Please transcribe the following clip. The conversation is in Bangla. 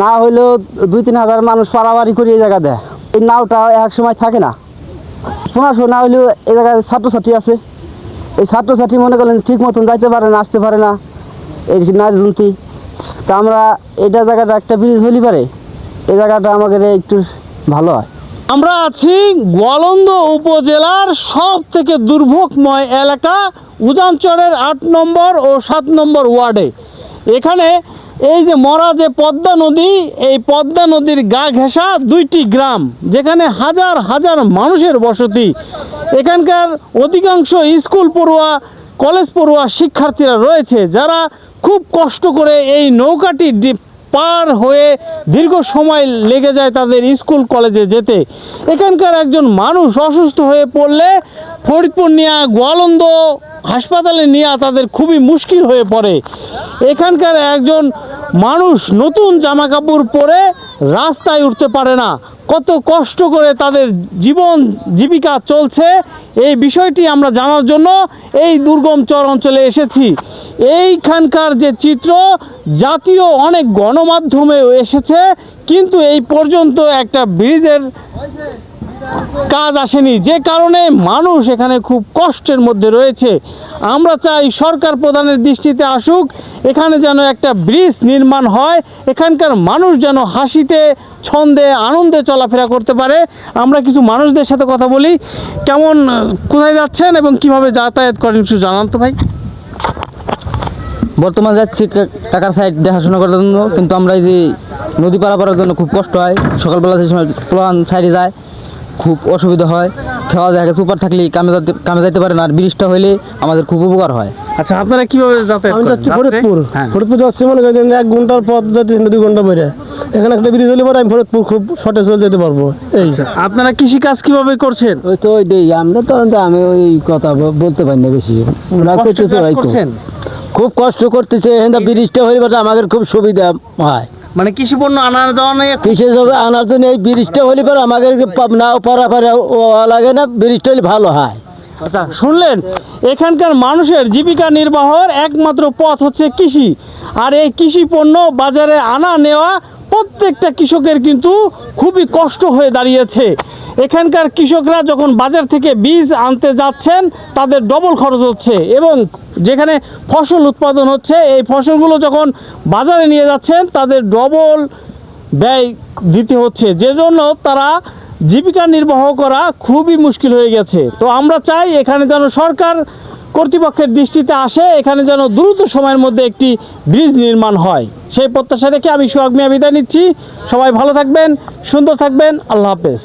না হইলেও দুই, তিন হাজার মানুষ পারাবাড়ি করে এই জায়গা দেয় এই নাওটা এক সময় থাকে না। পনেরোশো না হইলেও এই জায়গায় ছাত্রছাত্রী আছে। এই ছাত্রছাত্রী মনে করলেন ঠিক মতন যাইতে পারে না, আসতে পারে না। এই নারী তা আমরা এটা জায়গাটা একটা ব্রিজ হলি পারে। এই জায়গাটা আমাদের একটু ভালো হয়। আমরা আছি গোয়ালন্দ উপজেলার সব থেকে দুর্ভোগময় এলাকা, উজানচরের আট নম্বর ও সাত নম্বর ওয়ার্ডে। এখানে এই যে মরা যে পদ্মা নদী, এই পদ্মা নদীর গা ঘেঁষা দুইটি গ্রাম, যেখানে হাজার হাজার মানুষের বসতি। এখানকার অধিকাংশ স্কুল পড়ুয়া, কলেজ পড়ুয়া শিক্ষার্থীরা রয়েছে, যারা খুব কষ্ট করে এই নৌকাটি পার হয়ে দীর্ঘ সময় লেগে যায় তাদের স্কুল কলেজে যেতে। এখানকার একজন মানুষ অসুস্থ হয়ে পড়লে ফরিদপুর নিয়ে, গোয়ালন্দ হাসপাতালে নেওয়া তাদের খুবই মুশকিল হয়ে পড়ে। এখানকার একজন মানুষ নতুন জামা কাপড় পরে রাস্তায় উঠতে পারে না। কত কষ্ট করে তাদের জীবন জীবিকা চলছে। এই বিষয়টি আমরা জানার জন্য এই দুর্গম চর অঞ্চলে এসেছি। এইখানকার যে চিত্র, জাতীয় অনেক গণমাধ্যমেও এসেছে, কিন্তু এই পর্যন্ত একটা ব্রিজের কাজ আসেনি। যে কারণে মানুষ এখানে খুব কষ্টের মধ্যে রয়েছে। আমরা চাই সরকার প্রধানের দৃষ্টিতে আসুক, এখানে যেন একটা ব্রিজ নির্মাণ হয়, এখানকার মানুষ যেন হাসিতে, ছন্দে, আনন্দে চলাফেরা করতে পারে। আমরা কিছু মানুষদের সাথে কথা বলি। কেমন, কোথায় যাচ্ছেন এবং কীভাবে যাতায়াত করেন কিছু জানান তো ভাই। বর্তমান যাচ্ছি টাকার সাইড দেখাশোনা করার জন্য, কিন্তু আমরা এই যে নদী পারাপারের জন্য খুব কষ্ট হয়। সকালবেলা যে সময় প্লান সাইডে যায় খুব অসুবিধা হয়। খাওয়া জায়গা সুপার থাকলে কামে যাতে কামে যাইতে পারে না আর ব্রিজটা হইলে আমাদের খুব উপকার হয়। আচ্ছা আপনারা কীভাবে যাতায়াত আমি করেন? যাচ্ছি? ফরিদপুর। হ্যাঁ। ফরিদপুর যাচ্ছি মনে করেন এক ঘণ্টার পথ যাচ্ছি দুই ঘণ্টা বেড়ে এখানে একটা ব্রিজ হলে পরে আমি ফরিদপুর খুব শর্টে চলে যেতে পারব। এই। আপনারা কৃষি কাজ কীভাবে করছেন? ওই তো ওই দেই আমরা তো আমি ওই কথা বলতে পারি না বেশি। কষ্ট করতেছে খুব কষ্ট করতেছে এখানটা ব্রিজটা হইলে পরে আমাদের খুব সুবিধা হয়। মানে কৃষি পণ্য আনা যাওয়া নিয়ে বিশেষ হবে আনার জন্য এই ব্রিজটা হলে পরে আমাদের নাও পারা পারাপারে লাগে না বৃষ্টি হলে ভালো হয়। আচ্ছা শুনলেন এখানকার মানুষের জীবিকা নির্বাহের একমাত্র পথ হচ্ছে কৃষি। আর এই কৃষি পণ্য বাজারে আনা নেওয়া প্রত্যেকটা কৃষকের কিন্তু খুবই কষ্ট হয়ে দাঁড়িয়েছে। এখানকার কৃষকরা যখন বাজার থেকে বীজ আনতে যাচ্ছেন, তাদের ডবল খরচ হচ্ছে এবং যেখানে ফসল উৎপাদন হচ্ছে, এই ফসলগুলো যখন বাজারে নিয়ে যাচ্ছেন, তাদের ডবল ব্যয় দিতে হচ্ছে। যে জন্য তারা জীবিকা নির্বাহ করা খুবই মুশকিল হয়ে গেছে। তো আমরা চাই এখানে যেন সরকার কর্তৃপক্ষের দৃষ্টিতে আসে, এখানে যেন দ্রুত সময়ের মধ্যে একটি ব্রিজ নির্মাণ হয়। সেই প্রত্যাশা রেখে আমি সোহাগ মিয়া বিদায় নিচ্ছি। সবাই ভালো থাকবেন, সুন্দর থাকবেন। আল্লাহ হাফেজ।